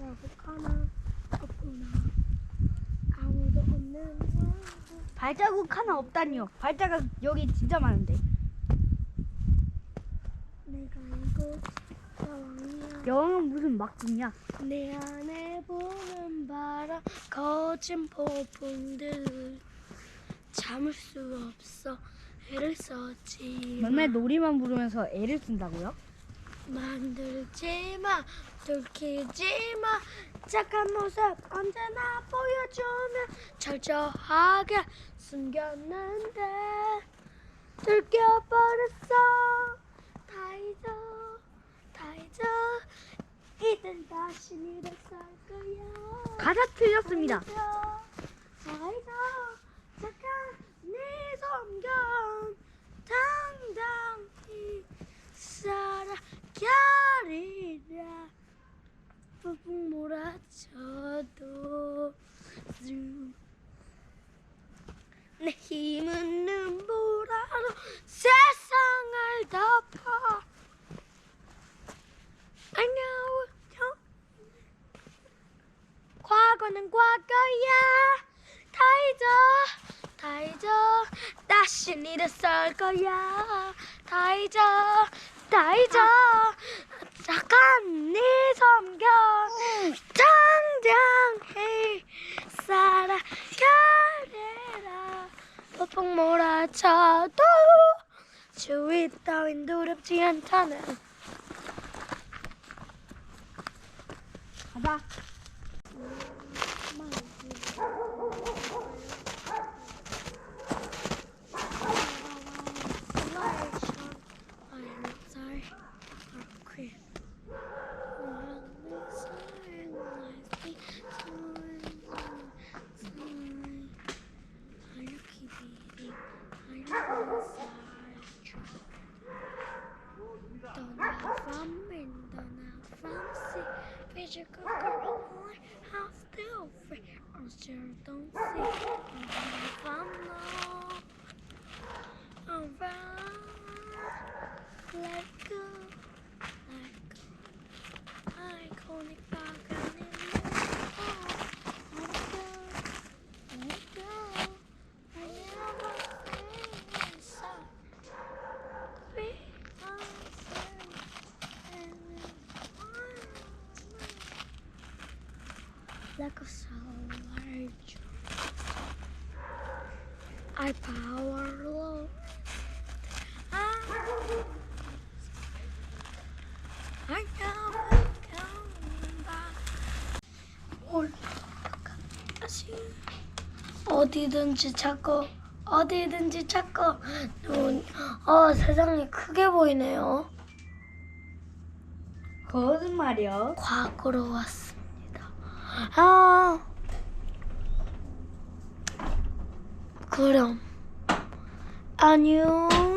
발자국 하나 없구나. 아무도 없는 거. 발자국 하나 없다니요. 발자국 여기 진짜 많은데. 내가 여왕이야. 여왕은 무슨 막둥이야? 내 안에 보는 바람 거친 폭풍들 참을 수 없어 애를 썼지 맨날 놀이만 부르면서 애를 쓴다고요? 만들지 마 들키지 마. 착한 모습 언제나 보여주면 철저하게 숨겼는데 들켜버렸어. 다 잊어 다 잊어 이젠 다시 일어설 거야. 가사 틀렸습니다. 다 잊어 다 잊어 착한 네 성경 당당히 살아가리라 푹푹 몰아쳐도 쭉. 내 힘은 눈보라로 세상을 덮어. know 과거는 과거야. 다 잊어 다 잊어. 다신 일어설 거야. 다 잊어 다 잊어. 잠깐 네 섬겨 당장해 살아가래라 폭풍 몰아쳐도 주위 따윈 두렵지 않다는 가자. dona Flamenda na Picture veja girl. Caroline has the offer. On sure don't see, on the All right, Let like a solar I power low. I I never come back. 올라가시 어디든지 찾고 어디든지 찾고 눈, 어 세상이 크게 보이네요. 거짓말이요. 과거로 왔습니다. 아 그럼 안녕.